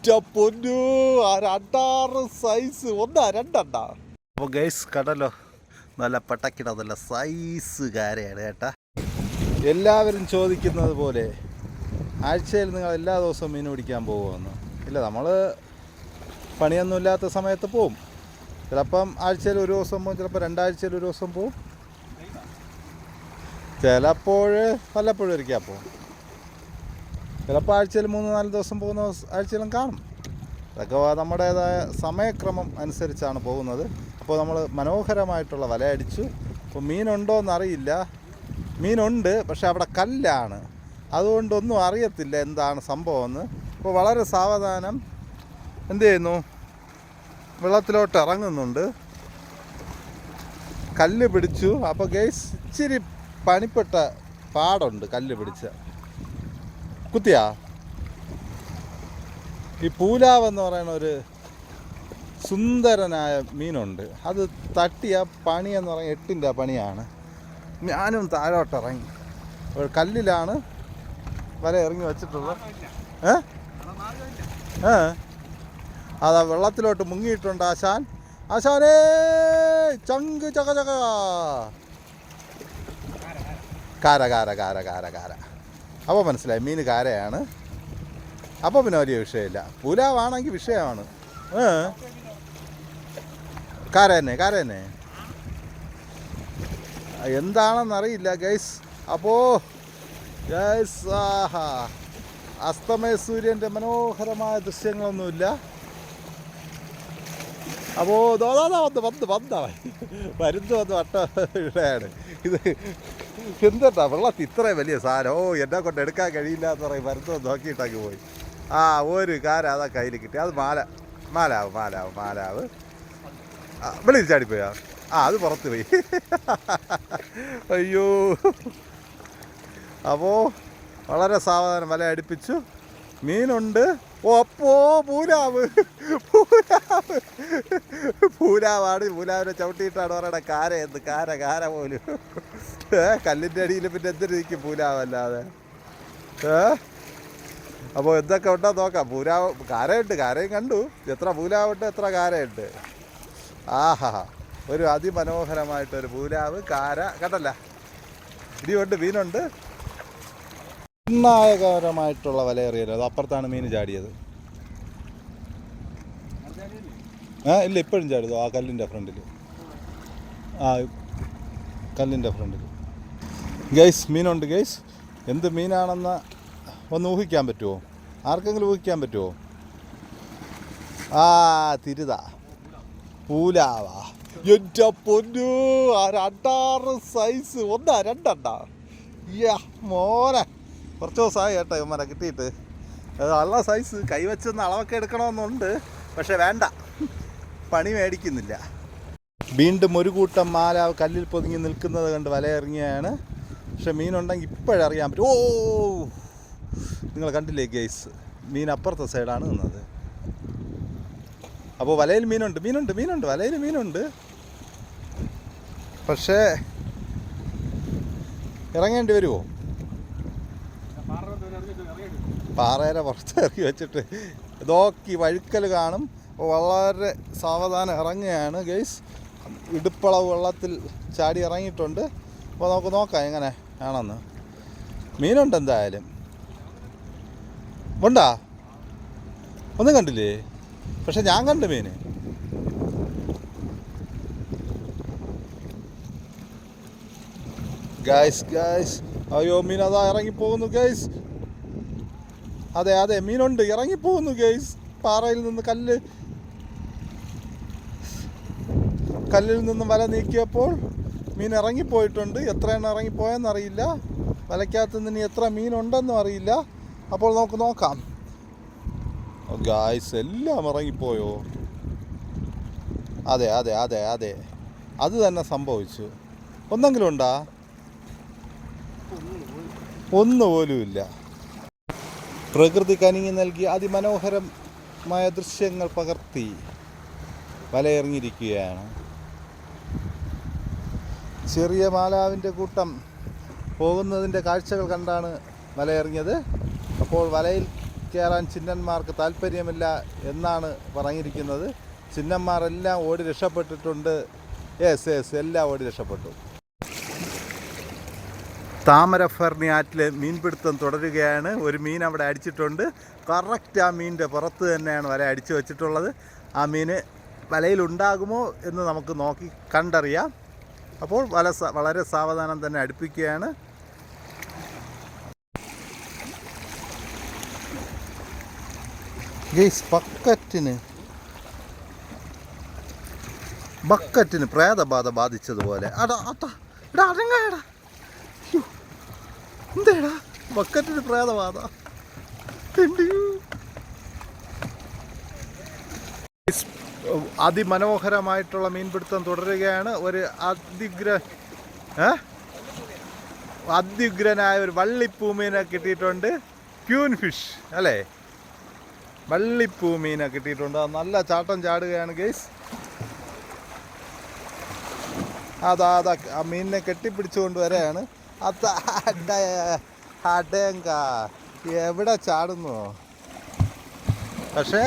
എന്റെ പൊന്നു. ആ രണ്ടാറ് സൈസ് ഒന്നാ രണ്ടണ്ടാ അപ്പോൾ ഗൈസ് കണ്ടല്ലോ? നല്ല പട്ടക്കിട നല്ല സൈസ് കാരയാണ് കേട്ടാ. എല്ലാവരും ചോദിക്കുന്നത് പോലെ ആഴ്ചയിൽ നിങ്ങൾ എല്ലാ ദിവസവും മീൻ പിടിക്കാൻ പോകുമെന്ന്. ഇല്ല നമ്മൾ പണിയൊന്നുമില്ലാത്ത സമയത്ത് പോവും. ചിലപ്പം ആഴ്ചയിൽ ഒരു ദിവസം പോവും ചിലപ്പോൾ രണ്ടാഴ്ചയിൽ ഒരു ദിവസം പോവും. ചിലപ്പോൾ വല്ലപ്പോഴും ഇരിക്കാൻ പോവും. ചിലപ്പോൾ ആഴ്ചയിൽ മൂന്ന് നാല് ദിവസം പോകുന്ന ആഴ്ചയിലും കാണും. അതൊക്കെ നമ്മുടേതായ സമയക്രമം അനുസരിച്ചാണ് പോകുന്നത്. അപ്പോൾ നമ്മൾ മനോഹരമായിട്ടുള്ള വല അടിച്ചു. അപ്പോൾ മീനുണ്ടോ എന്നറിയില്ല മീനുണ്ട് പക്ഷെ അവിടെ കല്ലാണ്. അതുകൊണ്ടൊന്നും അറിയത്തില്ല എന്താണ് സംഭവമെന്ന്. അപ്പോൾ വളരെ സാവധാനം എന്ത് ചെയ്യുന്നു? വെള്ളത്തിലോട്ട് ഇറങ്ങുന്നുണ്ട്. കല്ല് പിടിച്ചു. അപ്പോൾ ഗൈസ് ഇച്ചിരി പണിപ്പെട്ട പാടുണ്ട് കല്ല് പിടിച്ച. കുത്തിയാ? ഈ പൂലാവ് എന്ന് പറയുന്ന ഒരു സുന്ദരനായ മീനുണ്ട്. അത് തട്ടിയ പണി എന്ന് പറയുന്ന എട്ടിന്റെ പണിയാണ്. ഞാനും താഴോട്ടിറങ്ങി. ഒരു കല്ലിലാണ് വല ഇറങ്ങി വെച്ചിട്ടുള്ളത്. ഏ? അതാ വെള്ളത്തിലോട്ട് മുങ്ങിയിട്ടുണ്ട് ആശാൻ. ആശാനേ ചങ്ക് ചക ചക. കാര കാര കാര കാര കാര. അപ്പോൾ മനസ്സിലായി മീൻ കാരയാണ് അപ്പോൾ പിന്നെ വലിയ വിഷയമില്ല. പുലാവാണെങ്കിൽ വിഷയമാണ്. കാര തന്നെ കാര തന്നെ എന്താണെന്നറിയില്ല ഗൈസ്. അപ്പോൾ ഗൈസ് ആഹാ. അസ്തമയ സൂര്യന്റെ മനോഹരമായ ദൃശ്യങ്ങളൊന്നുമില്ല. അപ്പോൾ ദോദാ വന്ന് വന്ന് വന്നവൻ മരുന്ന് വന്ന് വട്ട ഇടയാണ് ഇത് എന്താ വെള്ളത്തിൽ ഇത്രയും വലിയ സാധനം? ഓ എന്നെ കൊണ്ട് എടുക്കാൻ കഴിയില്ല എന്ന് പറയും. മരുന്ന് വന്ന് നോക്കിയിട്ടങ്ങ് പോയി. ആ ഒരു കാര അതാ കയ്യിൽ കിട്ടി. അത് മാല മാലാവ് മാലാവ് മാലാവ്. വെളിയിൽ ചാടിപ്പോയാ? ആ അത് പുറത്ത് പോയി. അയ്യോ. അപ്പോൾ വളരെ സാവധാനം വല അടുപ്പിച്ചു. മീനുണ്ട്. ഓ പൂരാവ് പൂരാവ് പൂരാവാണ് പൂരാവിനെ ചവിട്ടിയിട്ടാണ് പറയണ. കാര എന്ത്? കാര കാര പോലും. ഏ കല്ലിന്റെ അടിയിൽ പിന്നെ എന്തിനു നിൽക്കും പൂരാവല്ലാതെ ഏ? അപ്പോൾ എന്തൊക്കെ ഉണ്ടോ നോക്കാം. പൂരാവ് കാരയുണ്ട്. കാരയും കണ്ടു. എത്ര പൂരാവുണ്ട് എത്ര കാരയുണ്ട്. ആഹാ. ഒരു അതിമനോഹരമായിട്ടൊരു പൂരാവ് കാര. കണ്ടല്ല? ഇടിയുണ്ട് മീനുണ്ട്. നിർണായകരമായിട്ടുള്ള വലയേറിയല്ലോ? അത് അപ്പുറത്താണ് മീൻ ചാടിയത്. ആ ഇല്ല ഇപ്പോഴും ചാടുന്നു ആ കല്ലിന്റെ ഫ്രണ്ടിൽ ആ കല്ലിന്റെ ഫ്രണ്ടിൽ ഗൈസ് മീനുണ്ട് ഗൈസ്. എന്ത് മീനാണെന്ന് ഒന്ന് ഊഹിക്കാൻ പറ്റുമോ ആർക്കെങ്കിലും ഊഹിക്കാൻ പറ്റുമോ ആ തിരുത. പൂലാവാ. എന്റെ പൊന്നു ആ രണ്ടാറ് സൈസ് ഒന്നാ രണ്ടണ്ടാ യാ മോനെ. കുറച്ച് ദിവസമായി കേട്ടോ ഇവന്മാരെ കിട്ടിയിട്ട്. നല്ല സൈസ് കൈവച്ചൊന്ന് അളവൊക്കെ എടുക്കണമെന്നുണ്ട്. പക്ഷെ വേണ്ട. പണി മേടിക്കുന്നില്ല. വീണ്ടും ഒരു കൂട്ടം മാല കല്ലിൽ പൊതുങ്ങി നിൽക്കുന്നത് കണ്ട് വലയിറങ്ങിയാണ്. പക്ഷെ മീനുണ്ടെങ്കിൽ ഇപ്പോഴറിയാൻ പറ്റും. ഓ! നിങ്ങൾ കണ്ടില്ലേ ഗൈസ് മീൻ അപ്പുറത്തെ സൈഡാണ് നിന്നത്. അപ്പോൾ വലയിൽ മീനുണ്ട് മീനുണ്ട് മീനുണ്ട് വലയിൽ മീനുണ്ട്. പക്ഷേ ഇറങ്ങേണ്ടി വരുമോ? പാറയുടെ പുറത്ത് വെച്ചിട്ട് നോക്കി വഴുക്കൽ കാണും. വളരെ സാവധാനം ഇറങ്ങുകയാണ് ഗെയ്സ് ഇടുപ്പളവ് വെള്ളത്തിൽ ചാടി ഇറങ്ങിയിട്ടുണ്ട്. അപ്പോൾ നമുക്ക് നോക്കാം എങ്ങനെ ആണെന്ന്. മീനുണ്ട് എന്തായാലും. ഉണ്ടാ? ഒന്നും കണ്ടില്ലേ? പക്ഷെ ഞാൻ കണ്ടു മീന്. Guys guys. അയ്യോ മീൻ അതാ ഇറങ്ങിപ്പോകുന്നു ഗൈസ്. അതെ അതെ മീനുണ്ട്. ഇറങ്ങിപ്പോകുന്നു ഗെയ്സ് പാറയിൽ നിന്ന് കല്ല്. കല്ലിൽ നിന്ന് വല നീക്കിയപ്പോൾ മീൻ ഇറങ്ങിപ്പോയിട്ടുണ്ട്. എത്ര എണ്ണം ഇറങ്ങിപ്പോയെന്നറിയില്ല വലയ്ക്കകത്ത് നിന്ന് എത്ര മീനുണ്ടെന്നും അറിയില്ല. അപ്പോൾ നമുക്ക് നോക്കാം. ഗായ്സ് എല്ലാം ഇറങ്ങിപ്പോയോ? അതെ അതെ അതെ അതെ. അത് തന്നെ സംഭവിച്ചു. ഒന്നെങ്കിലും ഉണ്ടാ? ഒന്നുപോലുമില്ല പ്രകൃതി കനിങ്ങി നൽകി അതിമനോഹരമായ ദൃശ്യങ്ങൾ പകർത്തി വലയെറിഞ്ഞിരിക്കുകയാണ്. ചെറിയ മാലാവിന്റെ കൂട്ടം പോകുന്നതിന്റെ കാഴ്ചകൾ കണ്ടാണ് വലയെറിഞ്ഞത്. അപ്പോൾ വലയിൽ കയറാൻ ചിഹ്നന്മാർക്ക് താല്പര്യമില്ല എന്നാണ് പറഞ്ഞിരിക്കുന്നത്. ചിഹ്നന്മാരെല്ലാം ഓടി രക്ഷപ്പെട്ടിട്ടുണ്ട്. യെസ് യെസ് എല്ലാം ഓടി രക്ഷപ്പെട്ടു. ആറ്റിൽ മീൻപിടുത്തം തുടരുകയാണ്. ഒരു മീൻ അവിടെ അടിച്ചിട്ടുണ്ട്. കറക്റ്റ് ആ മീനിന്റെ പുറത്ത് തന്നെയാണ് വല അടിച്ചു വെച്ചിട്ടുള്ളത്. ആ മീൻ വലയിലുണ്ടാകുമോ എന്ന് നമുക്ക് നോക്കി കണ്ടറിയാം. അപ്പോൾ വല വളരെ സാവധാനം തന്നെ അടുപ്പിക്കുകയാണ്. ബക്കറ്റിന് ബക്കറ്റിന് പ്രേതബാധ ബാധിച്ചതുപോലെ. അടാ അതാ ഇടാ അടങ്ങാടാ എന്തേടാ? ബക്കറ്റിന് പ്രേതവാദ അതിമനോഹരമായിട്ടുള്ള മീൻപിടുത്തം തുടരുകയാണ്. ഒരു അതിഗ്ര? അത്യുഗ്രനായ ഒരു വള്ളിപ്പൂമീനെ കിട്ടിയിട്ടുണ്ട്. ക്യൂൻ ഫിഷ് അല്ലേ? വള്ളിപ്പൂമീനെ കിട്ടിയിട്ടുണ്ട്. നല്ല ചാട്ടം ചാടുകയാണ് ഗെയ്സ് അതാ അതാ ആ മീനിനെ കെട്ടിപ്പിടിച്ചുകൊണ്ട് വരെയാണ്. എവിടെ ചാടുന്നു? പക്ഷേ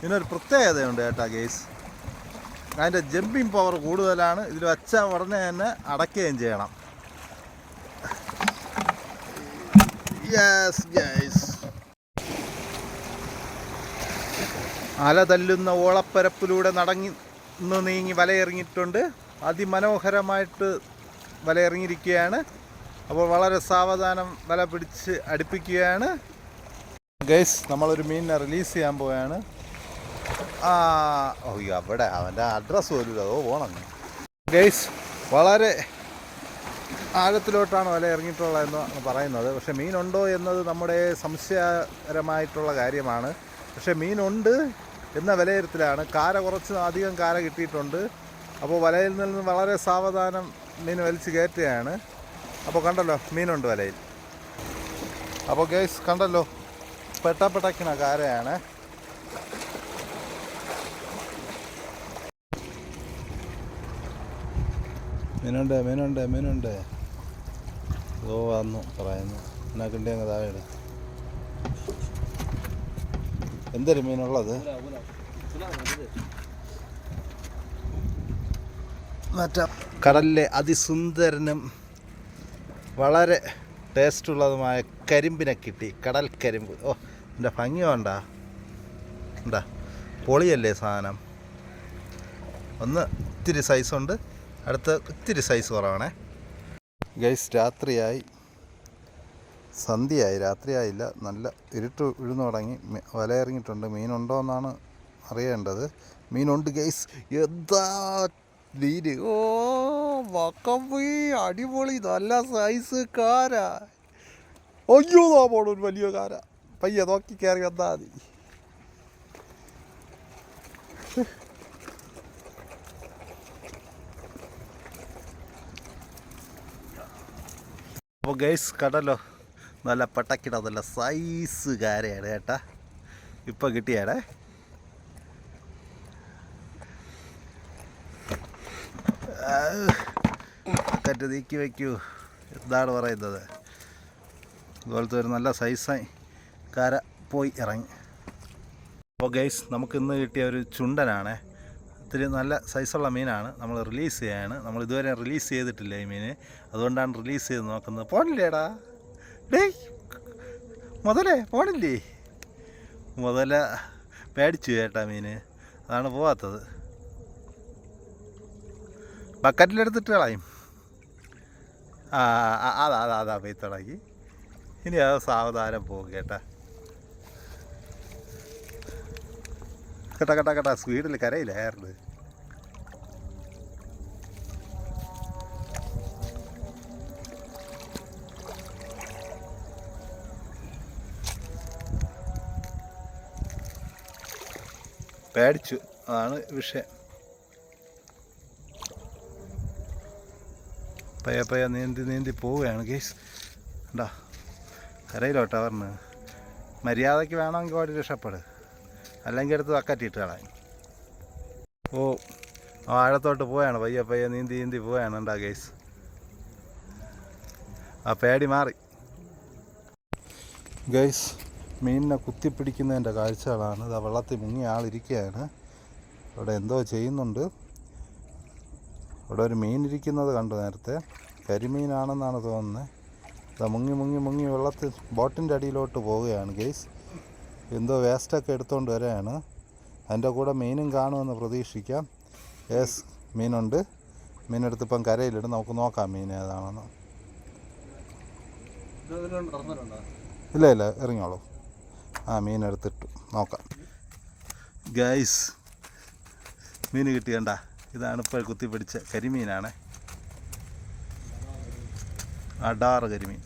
ഇതിനൊരു പ്രത്യേകതയുണ്ട് കേട്ടാ ഗെയ്സ് അതിന്റെ ജമ്പിങ് പവർ കൂടുതലാണ്. ഇതിൽ വച്ച ഉടനെ തന്നെ അടയ്ക്കുകയും ചെയ്യണം. യെസ് അല തല്ലുന്ന ഓളപ്പരപ്പിലൂടെ നടങ്ങി നീങ്ങി വലയിറങ്ങിയിട്ടുണ്ട് അതിമനോഹരമായിട്ട് വലയെറിഞ്ഞിരിക്കുകയാണ്. അപ്പോൾ വളരെ സാവധാനം വല പിടിച്ച് അടുപ്പിക്കുകയാണ്. ഗൈസ് നമ്മളൊരു മീനിനെ റിലീസ് ചെയ്യാൻ പോവുകയാണ്. ആ ഓ അവിടെ അവന്റെ അഡ്രസ്സ് പോലും അതോ പോകണം ഗൈസ് വളരെ ആഴത്തിലോട്ടാണ് വല ഇറങ്ങിയിട്ടുള്ളതെന്ന് പറയുന്നത്. പക്ഷെ മീനുണ്ടോ എന്നത് നമ്മുടെ സംശയകരമായിട്ടുള്ള കാര്യമാണ്. പക്ഷെ മീനുണ്ട് എന്ന വിലയിരുത്തലാണ്. കാര കുറച്ച് അധികം കാര കിട്ടിയിട്ടുണ്ട്. അപ്പോൾ വലയിൽ നിന്ന് വളരെ സാവധാനം മീൻ വലിച്ചു കയറ്റുകയാണ്. അപ്പോൾ കണ്ടല്ലോ മീനുണ്ട് വലയിൽ. അപ്പോൾ ഗേസ് കണ്ടല്ലോ പെട്ടപ്പെട്ടക്കിന കാരയാണ്. മീനുണ്ട് മീനുണ്ട് മീനുണ്ട്. ഓ വന്നു പറയുന്നു. എന്നാ കിണ്ടി അങ്ങ് താഴെ. എന്തൊരു മീനുള്ളത്? മറ്റേ. കടലിലെ അതിസുന്ദരനും വളരെ ടേസ്റ്റുള്ളതുമായ കരിമ്പിനെ കിട്ടി. കടൽ കരിമ്പ്. ഓ എന്റെ ഭംഗി വേണ്ട ഉണ്ടാ പൊളിയല്ലേ സാധനം. ഒന്ന് ഇത്തിരി സൈസുണ്ട് അടുത്ത ഇത്തിരി സൈസ് കുറവാണേ. ഗൈസ് രാത്രിയായി. സന്ധ്യയായി. രാത്രിയായില്ല. നല്ല ഇരുട്ട് വിഴുന്നു തുടങ്ങി. വലയിറങ്ങിയിട്ടുണ്ട് മീനുണ്ടോ എന്നാണ് അറിയേണ്ടത്. മീനുണ്ട് ഗൈസ് എന്താ മീന് ഓ വക്കമ്പി അടിപൊളി നല്ല സൈസ് കാര. അയ്യോ നോ പോണു ഒരു വലിയ കാര. പയ്യെ നോക്കി കയറി വന്നാൽ മതി. അപ്പോൾ ഗൈസ് കണ്ടല്ലോ? നല്ല പട്ടക്കിട നല്ല സൈസ് കാരയാണ് കേട്ടാ. ഇപ്പം കിട്ടിയാടേ കറ്റ് നീക്കി വയ്ക്കൂ. എന്താണ് പറയുന്നത്. അതുപോലത്തെ ഒരു നല്ല സൈസായി കര പോയി ഇറങ്ങി. അപ്പോൾ ഗൈസ് നമുക്ക് ഇന്ന് കിട്ടിയ ഒരു ചുണ്ടനാണ്. ഇത്തിരി നല്ല സൈസുള്ള മീനാണ്. നമ്മൾ റിലീസ് ചെയ്യാണ്. നമ്മൾ ഇതുവരെ റിലീസ് ചെയ്തിട്ടില്ല ഈ മീൻ അതുകൊണ്ടാണ് റിലീസ് ചെയ്ത് നോക്കുന്നത്. പോണില്ലേടാ? ഡേയ് മുതലേ പോണില്ലേ? മുതല പേടിച്ചു ചേട്ടാ മീൻ അതാണ് പോവാത്തത്. ബക്കറ്റിലെടുത്തിട്ട് കളയും. അതാ അതാ അതാ തുടങ്ങി. ഇനി അത് സാവധാനം പോകും കേട്ടാ. കേട്ടാ കേട്ടാ കേട്ടാ സ്പീഡിൽ കരയില്ലായിരുന്നു പേടിച്ചു അതാണ് വിഷയം. പയ്യ പയ്യ നീന്തി നീന്തി പോവുകയാണ് കേസ് ഉണ്ടാ കരയിലോട്ടാ പറഞ്ഞ് മര്യാദയ്ക്ക് വേണമെങ്കിൽ ഓടി രക്ഷപ്പെട്. അല്ലെങ്കിൽ എടുത്ത് വക്കറ്റിട്ട് കളയാൻ ഓ ആഴത്തോട്ട് പോയാണ് പയ്യ പയ്യ നീന്തി നീന്തി പോവുകയാണ് എന്താ കേസ് ആ പേടി മാറി. ഗൈസ് മീനിനെ കുത്തിപ്പിടിക്കുന്നതിന്റെ കാഴ്ചകളാണ്. ഇതാ വെള്ളത്തിൽ മുങ്ങിയ ആളിരിക്കുകയാണ്. അവിടെ എന്തോ ചെയ്യുന്നുണ്ട്. ഇവിടെ ഒരു മീൻ ഇരിക്കുന്നത് കണ്ടു നേരത്തെ. കരിമീനാണെന്നാണ് തോന്നുന്നത് ഇതാ മുങ്ങി മുങ്ങി മുങ്ങി വെള്ളത്തിൽ ബോട്ടിന്റെ അടിയിലോട്ട് പോവുകയാണ് ഗെയ്സ് എന്തോ വേസ്റ്റൊക്കെ എടുത്തുകൊണ്ട് വരികയാണ് അതിന്റെ കൂടെ മീനും കാണുമെന്ന് പ്രതീക്ഷിക്കാം. യെസ് മീനുണ്ട്. മീനെടുത്ത് ഇപ്പം കരയിലിടും. നമുക്ക് നോക്കാം മീൻ ഏതാണെന്ന്. ഇല്ല ഇല്ല ഇറങ്ങിയോളൂ ആ മീനെടുത്തിട്ടു. നോക്കാം. ഗൈസ് മീൻ കിട്ടിയണ്ട. ഇതാണ് ഇപ്പോൾ കുത്തിപ്പിടിച്ച കരിമീനാണ്. അടാറ് കരിമീൻ.